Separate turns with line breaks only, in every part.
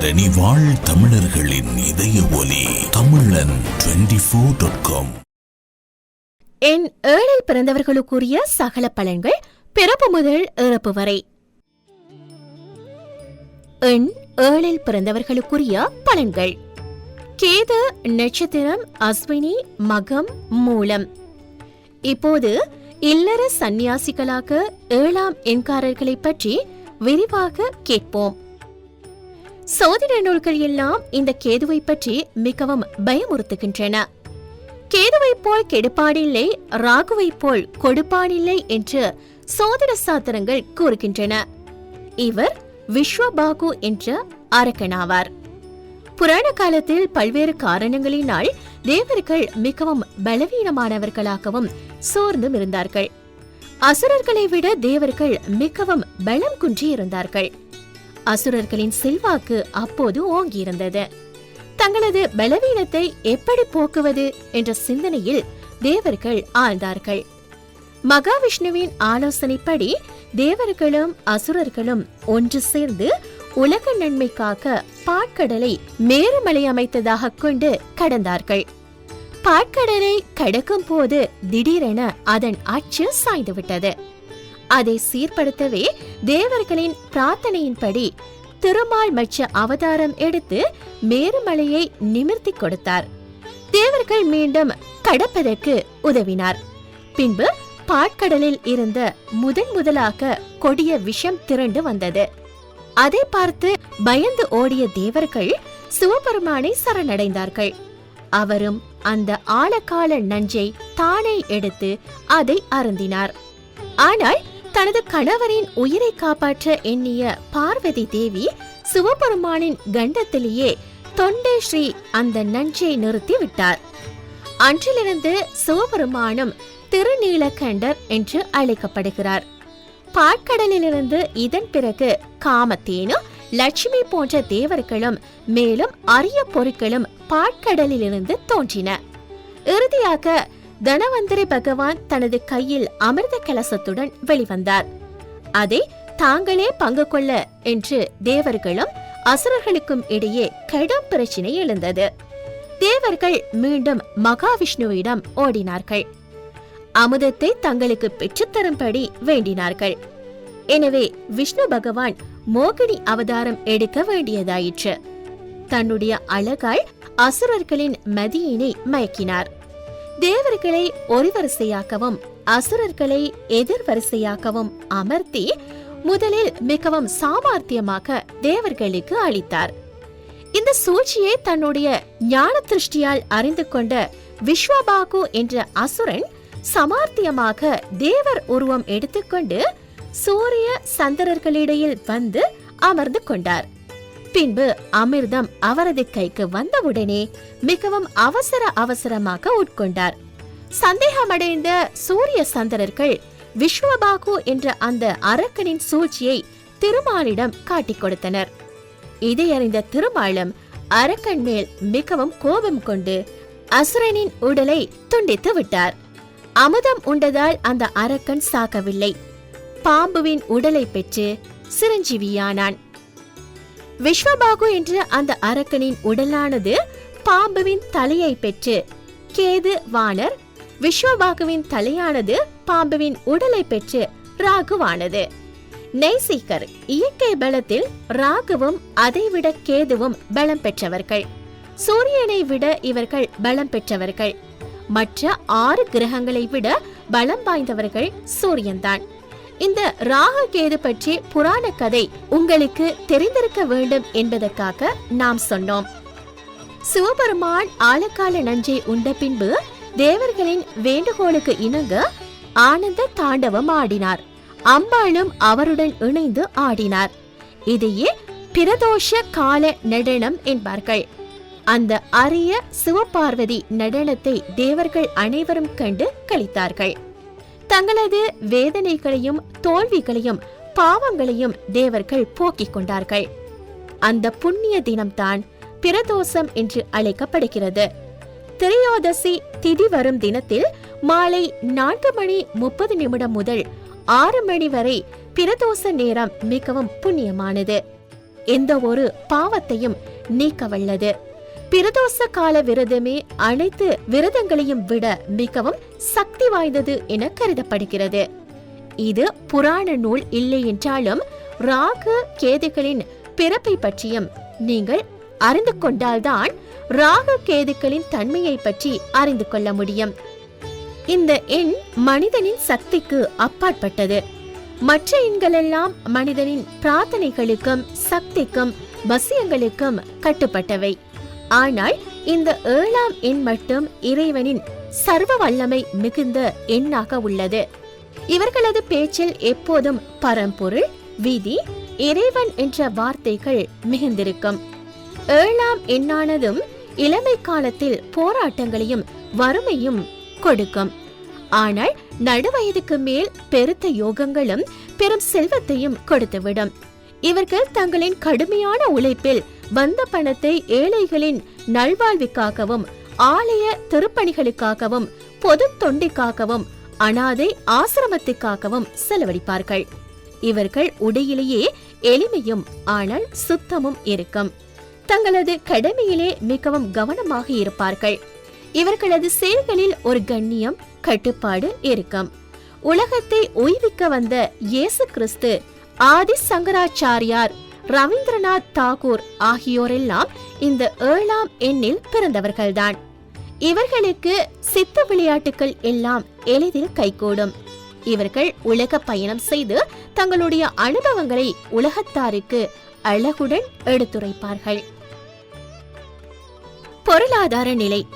தரணி வாழ் தமிழர்களின் இதய ஒலி தமிழன் ஃபோர் டாட் காம்
என் ஏழில் பிறந்தவர்களுக்குரிய சகல பலன்கள் பிறப்பு முதல் இறப்பு வரை. எண் ஏழில் பிறந்தவர்களுக்குரிய பலன்கள். கேது நட்சத்திரம் அஸ்வினி மகம் மூலம். இப்போது இல்லற சந்நியாசிகளாக ஏழாம் எண்காரர்களை பற்றி விரிவாக கேட்போம். சோதிட நூல்கள் எல்லாம் இந்த கேதுவை பற்றி மிகவும் பயமுறுத்துகின்றன. கேதுவைப் போல் கெடுப்பானில்லை ராகுவை போல் கொடுப்பானில்லை என்று சோதிட சாத்திரங்கள் கூறுகின்றன. இவர் விஸ்வபாகு என்ற அரக்கனாவார். புராண காலத்தில் பல்வேறு காரணங்களினால் தேவர்கள் மிகவும் பலவீனமானவர்களாகவும் சோர்ந்தும் இருந்தார்கள். அசுரர்களை விட தேவர்கள் மிகவும் பலம் குன்றி இருந்தார்கள் அசுரர்களின் செல்வாக்கு அப்போது ஓங்கியிருந்தது. தங்களது பலவீனத்தை எப்படி போக்குவது என்ற சிந்தனையில் தேவர்கள் ஆழ்ந்தார்கள். மகாவிஷ்ணுவின் ஆலோசனைப்படி தேவர்களும் அசுரர்களும் ஒன்று சேர்ந்து உலக நன்மைக்காக பாட்கடலை மேருமலை அமைத்ததாக கொண்டு கடந்தார்கள். பாட்கடலை கடக்கும் போது திடீரென அதன் அச்சு சாய்ந்துவிட்டது. அதை சீர்படுத்தவே தேவர்களின் பிரார்த்தனையின்படி திருமால் மச்ச அவதாரம் எடுத்து மேருமலையை நிமிர்த்தி கொடுத்தார். தேவர்கள் மீண்டும் கடப்பதற்கு உதவினார். பின்பு பாட்கடலில் இருந்த முதன் முதலாக கொடிய விஷம் திரண்டு வந்தது. அதை பார்த்து பயந்து ஓடிய தேவர்கள் சிவபெருமானை சரணடைந்தார்கள். அவரும் அந்த ஆழக்கால நஞ்சை தானே எடுத்து அதை அருந்தினார். ஆனால் தனது கணவரின் உயிரை காப்பாற்ற எண்ணிய பார்வதி தேவி சிவபெருமானின் கண்டத்திலேயே தொண்டை ஸ்ரீ அந்த நஞ்சை நிறுத்தி விட்டார். அன்றிலிருந்து சிவபெருமானும் திருநீலகண்டர் என்று அழைக்கப்படுகிறார். பாட்கடலிலிருந்து இதன் பிறகு காமத்தேனு லட்சுமி போன்ற தேவர்களும் மேலும் அரிய பொருட்களும் பாட்கடலிலிருந்து தோன்றின. இறுதியாக தனவந்தரி பகவான் தனது கையில் அமிர்த கலசத்துடன் வெளிவந்தார். அதை தாங்களே பங்கு கொள்ள என்று தேவர்களும் அசுரர்களுக்கும் இடையே கடும் பிரச்சினை எழுந்தது. தேவர்கள் மீண்டும் மகாவிஷ்ணுவிடம் ஓடினார்கள். அமுதத்தை தங்களுக்கு பெற்றுத்தரும்படி வேண்டினார்கள். எனவே விஷ்ணு பகவான் மோகினி அவதாரம் எடுக்க வேண்டியதாயிற்று. தன்னுடைய அழகால் அசுரர்களின் மதியினை மயக்கினார். தேவர்களை ஒரு வரிசையாகவும் அசுரர்களை எதிர் வரிசையாகவும் அமர்த்தி முதலில் மிகவும் சாமர்த்தியமாக தேவர்களுக்கு அளித்தார். இந்த சூழ்ச்சியை தன்னுடைய ஞான திருஷ்டியால் அறிந்து கொண்ட விஸ்வபாகு என்ற அசுரன் சமார்த்தியமாக தேவர் உருவம் எடுத்துக்கொண்டு சூரிய சந்திரர்களிடையில் வந்து அமர்ந்து கொண்டார். பின்பு அமிர்தம் அவரது கைக்கு வந்தவுடனே மிகவும் அவசர அவசரமாக உட்கொண்டார். சந்தேகமடைந்த சூரிய சந்திரர்கள் விஸ்வபாகு என்ற அந்த அரக்கனின் சூழ்ச்சியை திருமாலிடம் காட்டிக் கொடுத்தனர். இதை அறிந்த திருமாலும் அரக்கன் மேல் மிகவும் கோபம் கொண்டு அசுரனின் உடலை துண்டித்து விட்டார். அமுதம் உண்டதால் அந்த அரக்கன் சாகவில்லை. பாம்புவின் உடலை பெற்று சிரஞ்சீவியானான். விஸ்வபாகு என்ற அந்த அரக்கனின் உடலானது பாம்புவின் தலையை பெற்று கேது வானர் விஸ்வபாகுவின் தலையானது பாம்புவின் உடலை பெற்று ராகுவானது. நெய்சீகர் இயற்கை பலத்தில் ராகுவும் அதைவிட கேதுவும் பலம் பெற்றவர்கள். சூரியனை விட இவர்கள் பலம் பெற்றவர்கள். மற்ற ஆறு கிரகங்களை விட பலம் வாய்ந்தவர்கள் சூரியன்தான். இந்த ராகு கேது பற்றி புராண கதை உங்களுக்கு தெரிந்திருக்க வேண்டும் என்பதற்காக நாம் சொன்னோம். சிவபெருமான் ஆழக்கால நஞ்சை உண்ட பின்பு தேவர்களின் வேண்டுகோளுக்கு இணங்க ஆனந்த தாண்டவம் ஆடினார். அம்பாளும் அவருடன் இணைந்து ஆடினார். இதையே பிரதோஷ கால நடனம் என்பார்கள். அந்த அரிய சிவபார்வதி நடனத்தை தேவர்கள் அனைவரும் கண்டு கழித்தார்கள் தங்களது வேதனைகளையும் தோல்விகளையும் பாவங்களையும் தேவர்கள் போக்கிக் கொண்டார்கள். அந்த புண்ணிய தினம்தான் பிரதோஷம் என்று அழைக்கப்படுகிறது. திரையோதசி திதி வரும் தினத்தில் மாலை நான்கு மணி முப்பது நிமிடம் முதல் ஆறு மணி வரை பிரதோஷ நேரம் மிகவும் புண்ணியமானது. எந்த ஒரு பாவத்தையும் நீக்க வல்லது பிரதோஷ கால விரதமே அனைத்து விரதங்களையும் விட மிகவும் சக்தி வாய்ந்தது என கருதப்படுகிறது. இது புராண நூல் இல்லை என்றாலும் ராகு கேதுகளின் பிறப்பை பற்றியும் நீங்கள் அறிந்து கொண்டால்தான் ராகு கேதுக்களின் தன்மையை பற்றி அறிந்து கொள்ள முடியும். இந்த எண் மனிதனின் சக்திக்கு அப்பாற்பட்டது. மற்ற எண்களெல்லாம் மனிதனின் பிரார்த்தனைகளுக்கும் சக்திக்கும் வசியங்களுக்கும் கட்டுப்பட்டவை. ஆனால் இந்த ஏழாம் எண் மட்டும் இறைவனின் சர்வ வல்லமை மிகுந்த எண்ணாக உள்ளது. இவர்களது பேச்சில் எப்போதும் பரம்பொருள் விதி இறைவன் என்ற வார்த்தைகள் மிகுந்திருக்கும். ஏழாம் எண்ணானதும் இளமை காலத்தில் போராட்டங்களையும் வறுமையும் கொடுக்கும். ஆனால் நடுவயதுக்கு மேல் பெருத்த யோகங்களும் பெரும் செல்வத்தையும் கொடுத்துவிடும். இவர்கள் தங்களின் கடுமையான உழைப்பில் வந்த பணத்தை ஏழைகளின் நல்வாழ்வுக்காகவும் ஆலய திருப்பணிகளுக்காகவும் பொது தொண்டிக்காகவும் அனாதை ஆசிரமத்துக்காகவும் செலவழிப்பார்கள். இவர்கள் உடையிலேயே எளிமையும் ஆனால் சுத்தமும் இருக்கும். தங்களது கடமையிலே மிகவும் கவனமாக இருப்பார்கள். இவர்களது செயல்களில் ஒரு கண்ணியம் கட்டுப்பாடு இருக்கும். உலகத்தை ஓய்விக்க வந்த இயேசு கிறிஸ்து ஆதி சங்கராச்சாரியார் ரவீந்திரநாத் தாகூர் ஆகியோரெல்லாம் இந்த ஏழாம் எண்ணில் பிறந்தவர்கள்தான். இவர்களுக்கு சித்த விளையாட்டுகள் எல்லாம் எளிதில் கைகூடும். இவர்கள் உலக பயணம் செய்து தங்களுடைய அனுபவங்களை உலகத்தாருக்கு அழகுடன் எடுத்துரைப்பார்கள். பொருளாதார நிலை.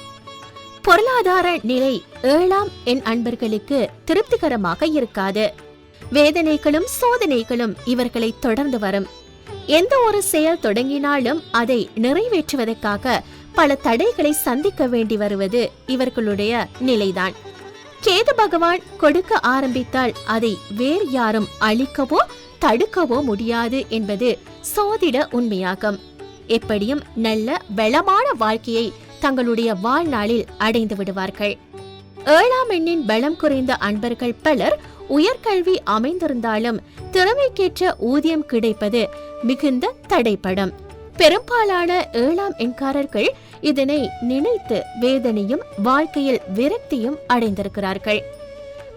பொருளாதார நிலை ஏழாம் என் அன்பர்களுக்கு திருப்திகரமாக இருக்காது. வேதனைகளும் சோதனைகளும் இவர்களை தொடர்ந்து வரும். எந்த ஒரு செயல் தொடங்கினாலும் அதை நிறைவேற்றுவதற்காக பல தடைகளை சந்திக்க வேண்டி வருவது இவர்களுடைய நிலைதான். கேது பகவான் கொடுக்க ஆரம்பித்தால் அதை வேறு யாரும் அழிக்கவோ தடுக்கவோ முடியாது என்பது சோதிட உண்மையாகும். எப்படியும் நல்ல வளமான வாழ்க்கையை தங்களுடைய வாழ்நாளில் அடைந்து விடுவார்கள். ஏழாம் எண்ணின் பலம் குறைந்த அன்பர்கள் பலர் உயர்கல்வி அமைந்திருந்தாலும் திறமைக்கேற்ற ஊதியம் கிடைப்பது மிகுந்த தடைப்படும். பெரும்பாலான ஏழாம் எண்காரர்கள் இதனை நினைத்து வேதனையும் வாழ்க்கையில் விரக்தியும் அடைந்திருக்கிறார்கள்.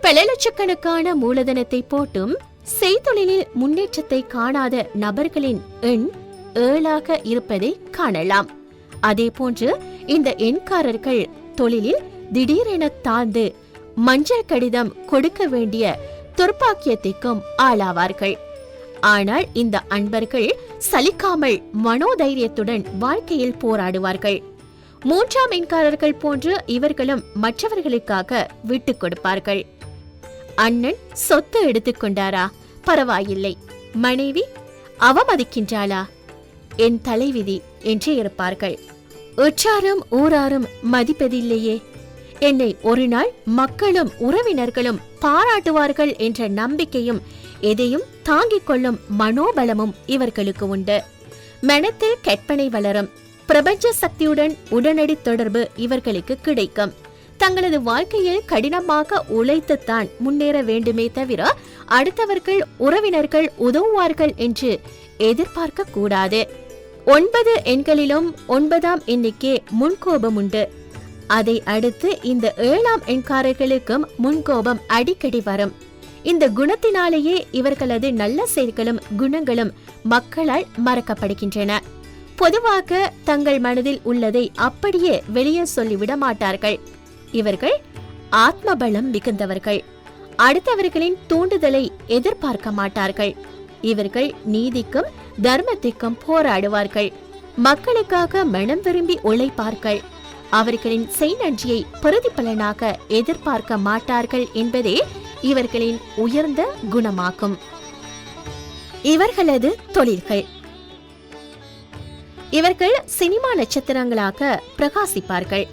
பல லட்சக்கணக்கான மூலதனத்தை போட்டும் செய்தொழிலில் முன்னேற்றத்தை காணாத நபர்களின் எண் ஏழாக இருப்பதை காணலாம். அதேபோன்று இந்த எண்காரர்கள் தொழிலில் திடீரென தாழ்ந்து மஞ்சள் கடிதம் கொடுக்க வேண்டிய துர்ப்பாக்கியத்திற்கும் ஆளாவார்கள். ஆனால் இந்த அன்பர்கள் சலிக்காமல் மனோதைரியத்துடன் வாழ்க்கையில் போராடுவார்கள். மூன்றாம் எண்காரர்கள் போன்று இவர்களும் மற்றவர்களுக்காக விட்டுக் கொடுப்பார்கள். அண்ணன் சொத்து எடுத்துக்கொண்டாரா பரவாயில்லை. மனைவி அவமதிக்கின்றாளா? என் தலைவிதி என்று இருப்பார்கள். உற்றாரும் ஊராரும் மதிப்பதில்லையே. என்னை ஒரு நாள் மக்களும் உறவினர்களும் பாராட்டுவார்கள் என்ற நம்பிக்கையும் எதையும் தாங்கிக் கொள்ளும் மனோபலமும் இவர்களுக்கு உண்டு. மனத்தில் கற்பனை வளரும் பிரபஞ்ச சக்தியுடன் உடனடி தொடர்பு இவர்களுக்கு கிடைக்கும். தங்களது வாழ்க்கையில் கடினமாக உழைத்துத்தான் முன்னேற வேண்டுமே தவிர அடுத்தவர்கள் உறவினர்கள் உதவுவார்கள் என்று எதிர்பார்க்க கூடாது. ஒன்பது எண்களிலும் ஒன்பதாம் எண்ணிக்கே முன்கோபம் உண்டு. அதை அடுத்து இந்த ஏழாம் எண்காரர்களுக்கும் முன்கோபம் அடிக்கடி வரும். இந்த குணத்தினாலேயே இவர்களது நல்ல செயல்களும் குணங்களும் மக்களால் மறக்கப்படுகின்றன. பொதுவாக தங்கள் மனதில் உள்ளதை அப்படியே வெளியே சொல்லிவிட மாட்டார்கள். இவர்கள் ஆத்மபலம் மிகுந்தவர்கள். அடுத்தவர்களின் தூண்டுதலை எதிர்பார்க்க மாட்டார்கள். இவர்கள் நீதிக்கும் தர்மத்திற்கும் போராடுவார்கள். மக்களுக்காக மனம் விரும்பி உழைப்பார்கள். அவர்களின் செய்நன்றியை பிரதிபலனாக எதிர்பார்க்க மாட்டார்கள் என்பதே இவர்களின் உயர்ந்த குணமாகும். இவர்களது தொழில்கள். இவர்கள் சினிமா நட்சத்திரங்களாக பிரகாசிப்பார்கள்.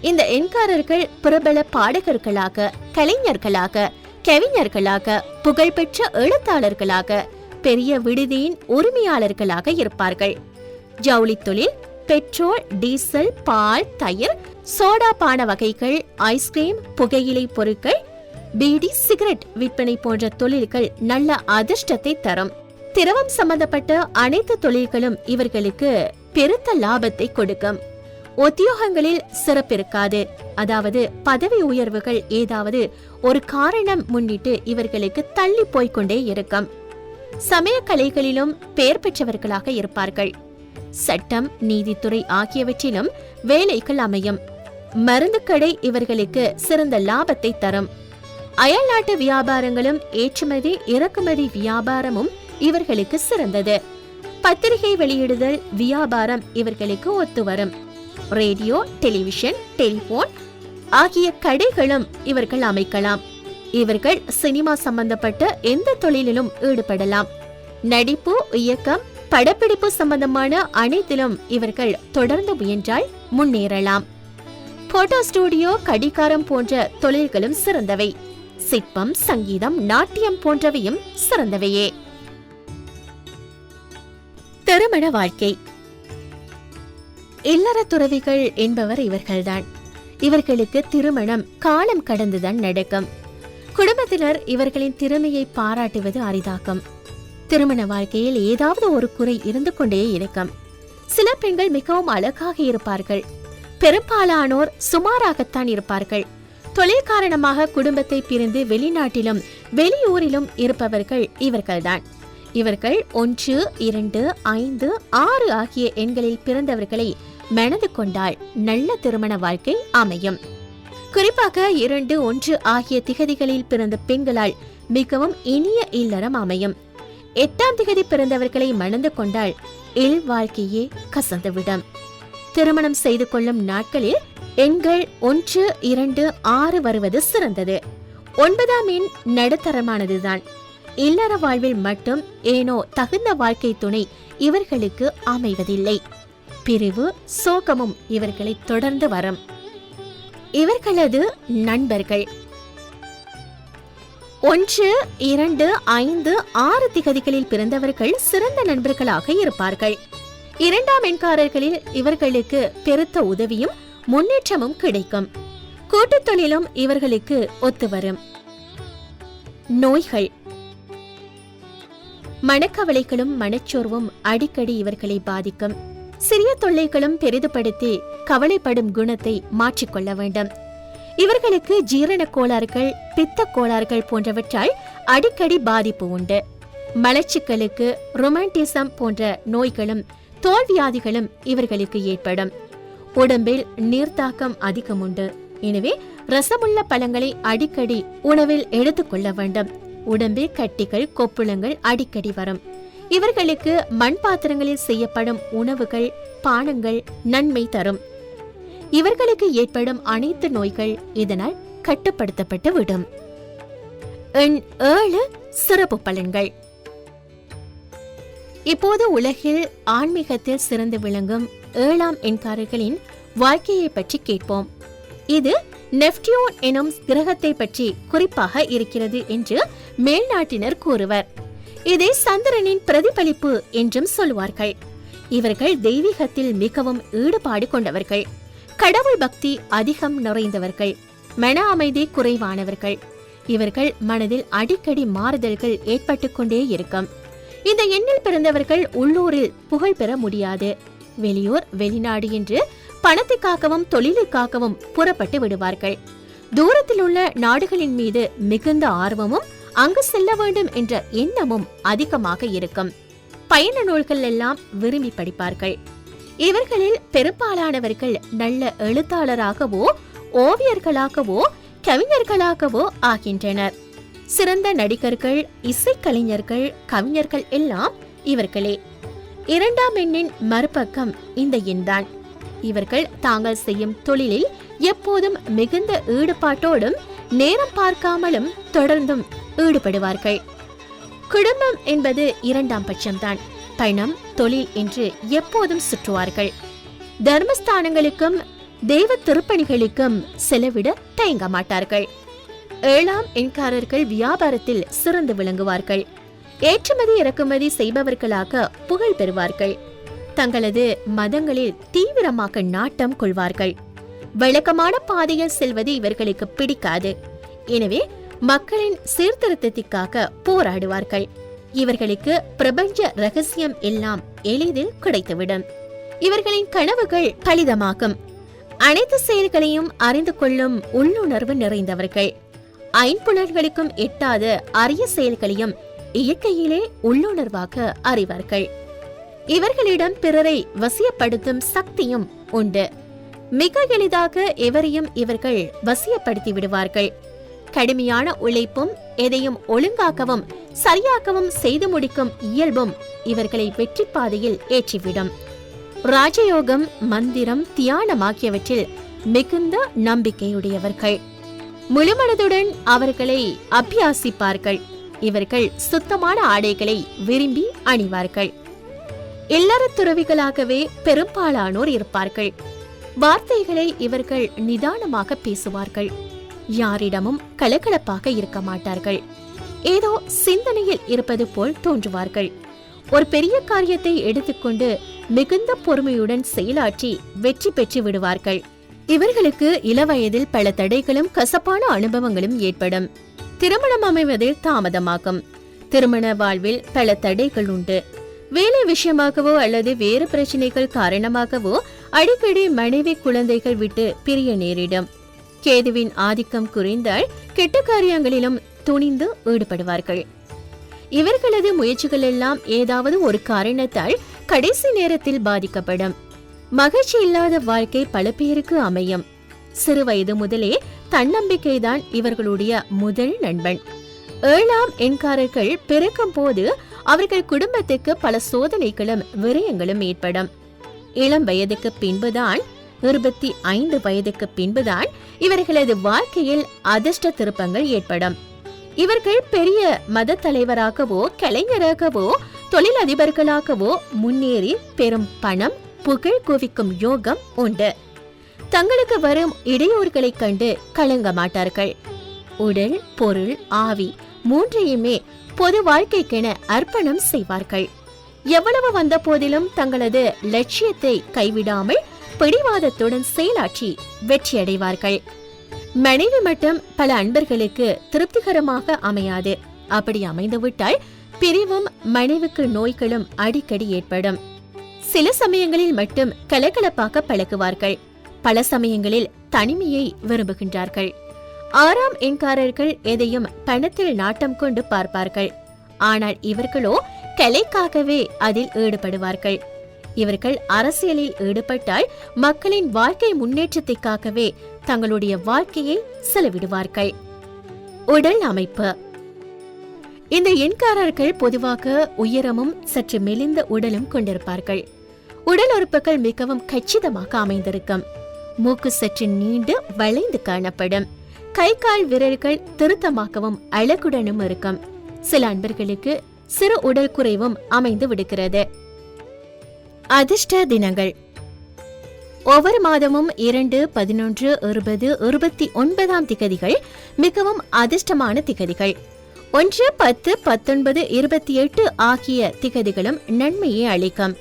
இந்த எண்காரர்கள் பிரபல பாடகர்களாக கலைஞர்களாக கவிஞர்களாக புகழ்பெற்ற எழுத்தாளர்களாக பெரிய விடுதியின் உரிமையாளர்களாக இருப்பார்கள். ஜவுளி தொழில் பெட்ரோல் டீசல் பால் தயிர் சோடா பான வகைகள் ஐஸ்கிரீம் புகையிலை பொருட்கள் பீடி சிகரெட் விற்பனை போன்ற தொழில்கள் நல்ல அதிர்ஷ்டத்தை தரும். திரவம் சம்பந்தப்பட்ட அனைத்து தொழில்களும் இவர்களுக்கு பெருத்த லாபத்தை கொடுக்கும். உத்தியோகங்களில் சிறப்பிருக்காது அதாவது பதவி உயர்வுகள் ஏதாவது ஒரு காரணம் முன்னிட்டு இவர்களுக்கு தள்ளி போய்க்கொண்டே இருக்கும். சமய கலைகளிலும் பெயர் பெற்றவர்களாக இருப்பார்கள். சட்டம் நீதித்துறை ஆகியவற்றிலும் வேலைகள் அமையும். மருந்து கடை இவர்களுக்கு சிறந்த லாபத்தை தரும். அயல்நாட்டு வியாபாரங்களும் ஏற்றுமதி இறக்குமதி வியாபாரமும் இவர்களுக்கு சிறந்தது. பத்திரிகை வெளியிடுதல் வியாபாரம் இவர்களுக்கு ஒத்து வரும். ரேடியோ டெலிவிஷன் டெலிபோன் ஆகிய கடைகளும் இவர்கள் அமைக்கலாம். இவர்கள் சினிமா சம்பந்தப்பட்ட எந்த தொழிலிலும் ஈடுபடலாம். நடிப்பு இயக்கம் படப்பிடிப்பு சம்பந்தமான அனைத்திலும் இவர்கள் தொடர்ந்து முயன்றால் முன்னேறலாம். போட்டோ ஸ்டுடியோ கடிகாரம் போன்ற தொழில்களும் சிறந்தவை. சிற்பம் சங்கீதம் நாட்டியம் போன்றவையும் சிறந்தவையே. திருமண வாழ்க்கை. இல்லற துறவிகள் என்பவர் இவர்கள்தான். இவர்களுக்கு திருமணம் காலம் கடந்துதான் நடக்கும். குடும்பத்தினர் இவர்களின் திறமையை பாராட்டுவது அரிதாக்கும். திருமண வாழ்க்கையில் ஏதாவது ஒரு குறை இருந்து கொண்டே இருக்கும். சில பெண்கள் மிகவும் அழகாக இருப்பார்கள். பெரும்பாலானோர் சுமாராகத்தான் இருப்பார்கள். தொழில் காரணமாக குடும்பத்தை பிரிந்து வெளிநாட்டிலும் வெளியூரிலும் இருப்பவர்கள் இவர்கள்தான். இவர்கள் ஒன்று இரண்டு ஐந்து ஆறு ஆகிய எண்களில் பிறந்தவர்களை மணந்து கொண்டால் நல்ல திருமண வாழ்க்கை அமையும். குறிப்பாக இரண்டு ஒன்று ஆகிய திகதிகளில் பிறந்த பெண்களால் மிகவும் இனிய இல்லறம் அமையும். எட்டாம் திகதி பிறந்தவர்களை மணந்து கொண்டால் இல் வாழ்க்கையே கசந்துவிடும். திருமணம் செய்து கொள்ளும் நாட்களில் எண்கள் ஒன்று இரண்டு ஆறு வருவது சிறந்தது. ஒன்பதாம் எண் நடுத்தரமானதுதான். இல்லற வாழ்வில் மட்டும் ஏனோ தகுந்த வாழ்க்கை துணை இவர்களுக்கு அமைவதில்லை. பிரிவு சோகமும் இவர்களை தொடர்ந்து வரும். இவர்களது நண்பர்கள். ஒன்று இரண்டு ஐந்து ஆறு திகதிகளில் பிறந்தவர்கள் சிறந்த நண்பர்களாக இருப்பார்கள். இரண்டாம் எண்காரர்களில் இவர்களுக்கு பெருத்த உதவியும் முன்னேற்றமும் கிடைக்கும். கூட்டுத் தொழிலும் இவர்களுக்கு ஒத்து வரும். நோய்கள். மனக்கவலைகளும் மனச்சோர்வும் அடிக்கடி இவர்களை பாதிக்கும். சிறிய தொல்லைகளும் பெரிதுபடுத்தி கவலைப்படும் குணத்தை மாற்றிக்கொள்ள வேண்டும். இவர்களுக்கு ஜீரண கோளாறுகள் பித்த கோளாறுகள் போன்றவற்றால் அடிக்கடி பாதிப்பு உண்டு. மலச்சிக்கலுக்கு ரொமான்டிசம் போன்ற நோய்களும் தோல்வியாதிகளும் இவர்களுக்கு ஏற்படும். உடம்பில் நீர்த்தாக்கம் அதிகம் உண்டு. எனவே ரசமுள்ள பழங்களை அடிக்கடி உணவில் எடுத்துக்கொள்ள வேண்டும். உடம்பில் கட்டிகள் கொப்புளங்கள் அடிக்கடி வரும். இவர்களுக்கு மண் பாத்திரங்களில் செய்யப்படும் உணவுகள் பானங்கள் நன்மை தரும். இவர்களுக்கு ஏற்படும் அனைத்து நோய்கள் இதனால் கட்டுப்படுத்தப்பட்டு விடும் எண் ஏழு சிறப்பு பலன்கள். இப்போது உலகில் ஆன்மீகத்தில் சிறந்து விளங்கும் ஏழாம் எண்காரர்களின் வாழ்க்கையை பற்றி கேட்போம். இது நெப்டியூன் எனும் கிரகத்தை பற்றி குறிப்பாக இருக்கிறது என்று மேல்நாட்டினர் கூறுவர். இதை சந்திரனின் பிரதிபலிப்பு என்றும் சொல்வார்கள். இவர்கள் தெய்வீகத்தில் மிகவும் ஈடுபாடு கொண்டவர்கள். கடவுள் பக்தி அதிகம் நிறைந்தவர்கள் மன அமைதி குறைவானவர்கள். இவர்கள் மனதில் அடிக்கடி மாறுதல்கள் ஏற்பட்டுக் கொண்டே இருக்கும். இந்த எண்ணில் பிறந்தவர்கள் உள்ளூரில் புகழ் பெற முடியாது. வெளியூர் வெளிநாடு என்று பணத்துக்காகவும் தொழிலுக்காகவும் புறப்பட்டு விடுவார்கள். தூரத்தில் உள்ள நாடுகளின் மீது மிகுந்த ஆர்வமும் அங்கு செல்ல வேண்டும் என்ற எண்ணமும் அதிகமாக இருக்கும். பயண நூல்கள் எல்லாம் விரும்பி படிப்பார்கள். இவர்களில் பெரும்பாலானவர்கள் நல்ல எழுத்தாளராகவோ ஓவியர்களாகவோ கவிஞர்களாகவோ ஆகின்றனர். சிறந்த நடிகர்கள் இசைக்கலைஞர்கள் கவிஞர்கள் எல்லாம் இவர்களே. இரண்டாம் எண்ணின் மறுபக்கம் இந்த எண்தான். இவர்கள் தாங்கள் செய்யும் தொழிலில் எப்போதும் மிகுந்த ஈடுபாட்டோடும் நேரம் பார்க்காமலும் தொடர்ந்தும் ஈடுபடுவார்கள். குடும்பம் என்பது இரண்டாம் பட்சம்தான். பணம் தொழில் என்று எப்போதும் சுற்றுவார்கள். தர்மஸ்தானங்களுக்கும் தெய்வ திருப்பணிகளுக்கும் செலவிட தயங்க மாட்டார்கள். ஏழாம் எண்காரர்கள் வியாபாரத்தில் சிறந்து விளங்குவார்கள். ஏற்றுமதி இறக்குமதி செய்பவர்களாக புகழ் பெறுவார்கள். தங்களது மதங்களில் தீவிரமாக நாட்டம் கொள்வார்கள். வழக்கமான பாதையில் செல்வது இவர்களுக்கு பிடிக்காது. எனவே மக்களின் சீர்திருத்தத்திற்காக போராடுவார்கள். இவர்களுக்கு பிரபஞ்ச ரகசியம் எல்லாம் எளிதில் கிடைத்துவிடும். இவர்களின் கனவுகள் கலிதமாகும் அனைத்து செயல்களையும் அறிந்து கொள்ளும் உள்ளுணர்வு நிறைந்தவர்கள். ஐம்புலன்களுக்கும் எட்டாத அரிய செயல்களையும் இயற்கையிலே உள்ளுணர்வாக அறிவார்கள். இவர்களிடம் பிறரை வசியப்படுத்தும் சக்தியும் உண்டு. மிக எளிதாக எவரையும் இவர்கள் வசியப்படுத்தி விடுவார்கள். கடுமையான உழைப்பும் எதையும் ஒழுங்காக்கவும் சரியாக்கவும் செய்து முடிக்கும் இயல்பும் இவர்களை வெற்றி பாதையில் ஏற்றிவிடும். ராஜயோகம் மந்திரம் தியானம் ஆகியவற்றில் மிகுந்த நம்பிக்கையுடையவர்கள். முழுமனதுடன் அவர்களை அபியாசிப்பார்கள். இவர்கள் சுத்தமான ஆடைகளை விரும்பி அணிவார்கள். இல்லற துறவிகளாகவே பெரும்பாலானோர் இருப்பார்கள். வார்த்தைகளை இவர்கள் நிதானமாக பேசுவார்கள். யாரிடமும் கலகலப்பாக இருக்க மாட்டார்கள். ஏதோ சிந்தனையில் இருப்பது போல் தோன்றுவார்கள். ஒரு பெரிய காரியத்தை எடுத்துக்கொண்டு மிகுந்த பொறுமையுடன் செயலாற்றி வெற்றி பெற்று விடுவார்கள். இவர்களுக்கு இளவயதில் பல தடைகளும் கசப்பான அனுபவங்களும் ஏற்படும். திருமணம் அமைவதில் தாமதமாகும். திருமண வாழ்வில் பல தடைகள் உண்டு. வேலை விஷயமாகவோ அல்லது வேறு பிரச்சனைகள் காரணமாகவோ அடிக்கடி மனைவி குழந்தைகள் விட்டு பிரிய நேரிடும். கேதுவின் ஆதிக்கம் குறைந்தால் கெட்ட காரியங்களிலும் துணிந்து ஈடுபடுவார்கள். இவர்களது முயற்சிகள் எல்லாம் ஏதாவது ஒரு காரணத்தால் கடைசி நேரத்தில் பாதிக்கப்படும். மகிழ்ச்சி இல்லாத வாழ்க்கை பல பேருக்கு அமையும். சிறு வயது முதலே தன்னம்பிக்கைதான் இவர்களுடைய முதல் நண்பன். ஏழாம் எண்காரர்கள் பிறக்கும் போது அவர்கள் குடும்பத்துக்கு பல சோதனைகளும் விரயங்களும் ஏற்படும். இளம் வயதுக்கு பின்புதான் இருபத்தி ஐந்து வயதுக்கு பின்புதான் இவர்களது வாழ்க்கையில் அதிர்ஷ்ட திருப்பங்கள் ஏற்படும். இவர்கள் பெரிய மத தலைவராகவோ கலைஞராகவோ தொழிலதிபர்களாகவோ முன்னேறி பெரும் பணம் புகழ் குவிக்கும் யோகம் உண்டு. தங்களுக்கு வரும் இடையூறுகளைக் கண்டு கலங்க மாட்டார்கள். உடல் பொருள் ஆவி மூன்றையுமே பொது வாழ்க்கைக்கென அர்ப்பணம் செய்வார்கள். எவ்வளவு வந்த போதிலும் தங்களது லட்சியத்தை கைவிடாமல் பிடிவாதத்துடன் செயலாற்றி வெற்றியடைவார்கள். மனைவி மட்டும் பல அன்பர்களுக்கு திருப்திகரமாக அமையாது. அப்படி அமைந்துவிட்டால் பிரிவும் மனைவுக்கு நோய்களும் அடிக்கடி ஏற்படும். சில சமயங்களில் மட்டும் கலகலப்பாக பழகுவார்கள். பல சமயங்களில் தனிமையை விரும்புகின்றார்கள். ஆறாம் எண்காரர்கள் எதையும் பணத்தில் நாட்டம் கொண்டு பார்ப்பார்கள். ஆனால் இவர்களோ கலைக்காகவே அதில் ஈடுபடுவார்கள். இவர்கள் அரசியலில் ஈடுபட்டால் மக்களின் வாழ்க்கை முன்னேற்றத்திற்காகவே தங்களுடைய வாழ்க்கையை செலவிடுவார்கள். உடல் அமைப்பு. இந்த எண்காரர்கள் பொதுவாக உயரமும் சற்று மெலிந்த உடலும் கொண்டிருப்பார்கள். உடல் உறுப்புகள் மிகவும் கச்சிதமாக அமைந்திருக்கும். மூக்கு சற்று நீண்டு வளைந்து காணப்படும். கை கால் விரல்கள் திருத்தமாகவும் அழகுடனும் இருக்கும். சில அன்பர்களுக்கு சிறு உடல் குறைவும் அமைந்து விடுகிறது. அதிர்ஷ்ட தினங்கள். ஒவ்வொரு மாதமும் இரண்டு பதினொன்று இருபது இருபத்தி ஒன்பதாம் திகதிகள் மிகவும் அதிர்ஷ்டமான திகதிகள். ஒன்று பத்து பத்தொன்பது இருபத்தி எட்டு ஆகிய திகதிகளும் நன்மையை அளிக்கும்.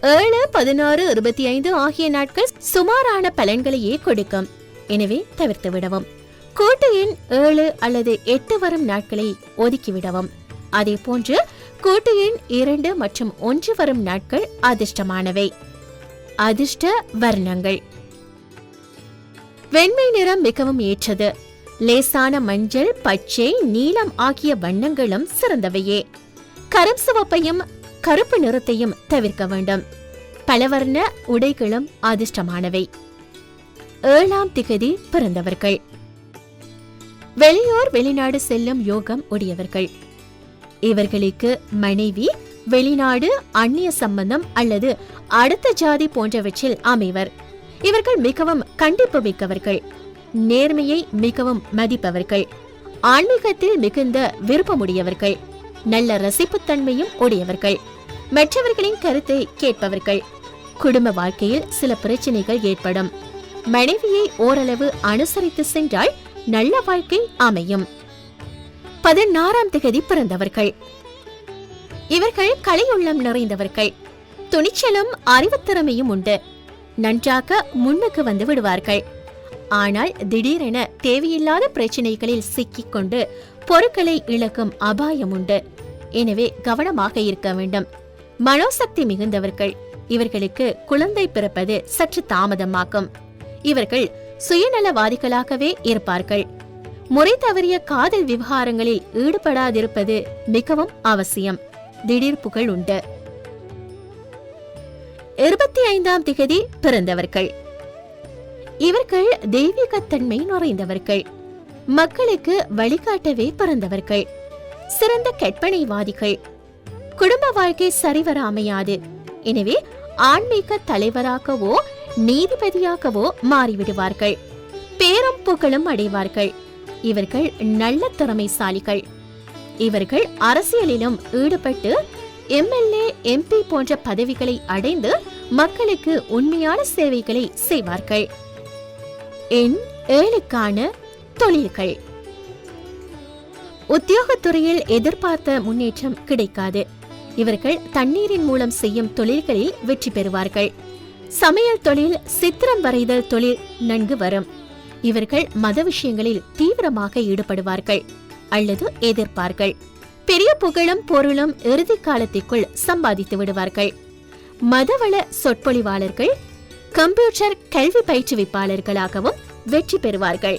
ஏழு பதினாறு இருபத்தி ஐந்து ஆகிய நாட்கள் சுமாரான பலன்களையே கொடுக்கும். எனவே தவிர்த்து விடவும். கூட்டு எண் ஏழு அல்லது எட்டு வரும் நாட்களை ஒதுக்கிவிடவும் அதே போன்று கூட்டு எண் இரண்டு மற்றும் ஒன்று வரும் நாட்கள் அதிர்ஷ்டமானவை. அதிர்ஷ்ட வர்ணங்கள். வெண்மை நிறம் மிகவும் ஏற்றது. லேசான மஞ்சள் பச்சை நீலம் ஆகிய வண்ணங்களும் சிறந்தவையே. கரும் சிவப்பையும் கருப்பு நிறத்தையும் தவிர்க்க வேண்டும். பலவர்ண உடைகளும் அதிர்ஷ்டமானவை. ஏழாம் திகதி பிறந்தவர்கள். வெளியோர் வெளிநாடு செல்லும் யோகம் உடையவர்கள். இவர்களுக்கு மனைவி வெளிநாடு அந்நிய சம்பந்தம் அல்லது அடுத்த ஜாதி போன்றவற்றில் அமைவர். இவர்கள் மிகவும் கண்டிப்பு மிக்கவர்கள் நேர்மையை மிகவும் மதிப்பவர்கள். ஆன்மீகத்தில் மிகுந்த விருப்பமுடையவர்கள். நல்ல ரசிப்புத்தன்மையும் உடையவர்கள். மற்றவர்களின் கருத்தை கேட்பவர்கள். குடும்ப வாழ்க்கையில் சில பிரச்சனைகள் ஏற்படும். மனைவியை ஓரளவு அனுசரித்து சென்றால் நல்ல வாழ்க்கை அமையும். பதினாறாம் திகதி பிறந்தவர்கள். இவர்கள் கலையுள்ளம் நிறைந்தவர்கள். துணிச்சலும் அறிவுத்திறமையும் உண்டு. நன்றாக முன்னுக்கு வந்து விடுவார்கள். ஆனால் திடீரென தேவையில்லாத பிரச்சனைகளில் சிக்கிக்கொண்டு பொருட்களை இழக்கும் அபாயம் உண்டு. எனவே கவனமாக இருக்க வேண்டும். மனோசக்தி மிகுந்தவர்கள். இவர்களுக்கு குழந்தை பிறப்பது சற்று தாமதமாக்கும் இவர்கள் சுயநலவாதிகளாகவே இருப்பார்கள். முறை தவறிய காதல் விவகாரங்களில் ஈடுபடாதிருப்பது மிகவும் அவசியம். திடீர் புகழ் உண்டு. இருபத்தி ஐந்தாம் திகதி பிறந்தவர்கள். இவர்கள் தெய்வீகத்தன்மை நிறைந்தவர்கள். மக்களுக்கு வழிகாட்டவே பிறந்தவர்கள். சிறந்த கற்பனைவாதிகள். குடும்ப வாழ்க்கை சரிவர அமையாது எனவே ஆன்மீக தலைவராகவோ நீதிபதியாகவோ மாறிவிடுவார்கள். பேரும் புகழும் அடைவார்கள். இவர்கள் நல்ல திறமைசாலிகள். இவர்கள் அரசியலிலும் ஈடுபட்டு எம்எல்ஏ எம்பி போன்ற பதவிகளை அடைந்து மக்களுக்கு உண்மையான சேவைகளை செய்வார்கள். எண் ஏழுக்கான தொழில்கள். உத்தியோகத்துறையில் எதிர்பார்த்த முன்னேற்றம் கிடைக்காது. இவர்கள் தண்ணீரின் மூலம் செய்யும் தொழில்களில் வெற்றி பெறுவார்கள். சமையல் தொழில் சித்திரம் வரைதல் தொழில் நன்கு வரும். இவர்கள் மத விஷயங்களில் தீவிரமாக ஈடுபடுவார்கள் அல்லது எதிர்ப்பார்கள். பெரிய புகழும் பொருளும் இறுதி காலத்திற்குள் சம்பாதித்து விடுவார்கள். மதவள சொற்பொழிவாளர்கள் கம்ப்யூட்டர் கல்வி பயிற்றுவிப்பாளர்களாகவும் வெற்றி பெறுவார்கள்.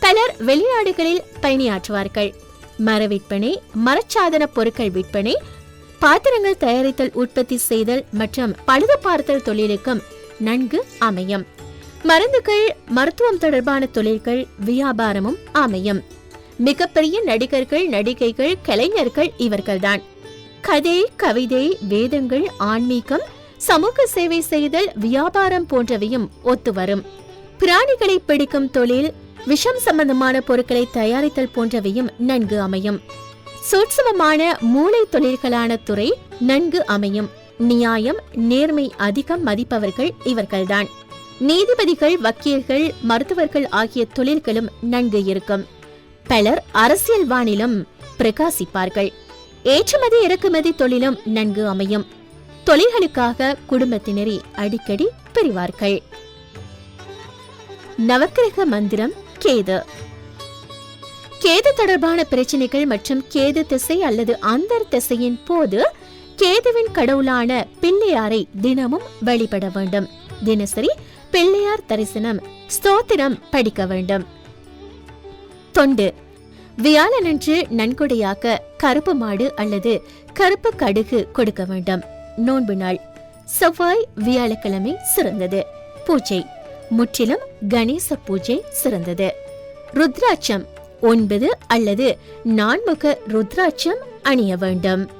பலர் வெளிநாடுகளில் பணியாற்றுவார்கள். மர விற்பனை மரச்சாதன பொருட்கள் விற்பனை பாத்திரங்கள் தயாரித்தல் உற்பத்தி செய்தல் மற்றும் பழுது பார்த்தல் தொழிலுக்கும் நன்கு அமையும். மருந்துகள் மருத்துவம் தொடர்பான தொழில்கள் வியாபாரமும் அமையும். மிகப்பெரிய நடிகர்கள் நடிகைகள் கலைஞர்கள் இவர்கள்தான். கதை கவிதை வேதங்கள் ஆன்மீகம் சமூக சேவை செய்தல் வியாபாரம் போன்றவையும் ஒத்துவரும் பிராணிகளை பிடிக்கும் தொழில் விஷம் சம்பந்தமான பொருட்களை தயாரித்தல் போன்றவையும் நன்கு அமையும். சூட்சமமான மூளை தொழில்களான துறை நன்கு அமையும். நியாயம் நேர்மை அதிகம் மதிப்பவர்கள் இவர்கள்தான். நீதிபதிகள் வக்கீல்கள் மருத்துவர்கள் ஆகிய தொழில்களும் நன்கு இருக்கும். பலர் அரசியல் வானிலும் பிரகாசிப்பார்கள். ஏற்றுமதி இறக்குமதி தொழிலும் நன்கு அமையும். தொழில்களுக்காக குடும்பத்தினரை அடிக்கடி பிரிவார்கள். நவக்கிரக மந்திரம் கேது. கேது தொடர்பான பிரச்சனைகள் மற்றும் கேது திசை அல்லது அந்தர் திசையின் போது கேதுவின் கடவுளான பிள்ளையாரை தினமும் வழிபட வேண்டும். தினசரி பிள்ளையார் தரிசனம் ஸ்தோத்திரம் படிக்க வேண்டும். தொண்டு. வியாழனன்று நன்கொடையாக கருப்பு மாடு அல்லது கருப்பு கடுகு கொடுக்க வேண்டும். நோன்பு நாள். செவ்வாய் வியாழக்கிழமை சிறந்தது. பூஜை. முற்றிலும் கணேச பூஜை சிறந்தது. ருத்ராட்சம். ஒன்பது அல்லது நான்முக ருத்ராட்சம் அணிய வேண்டும்.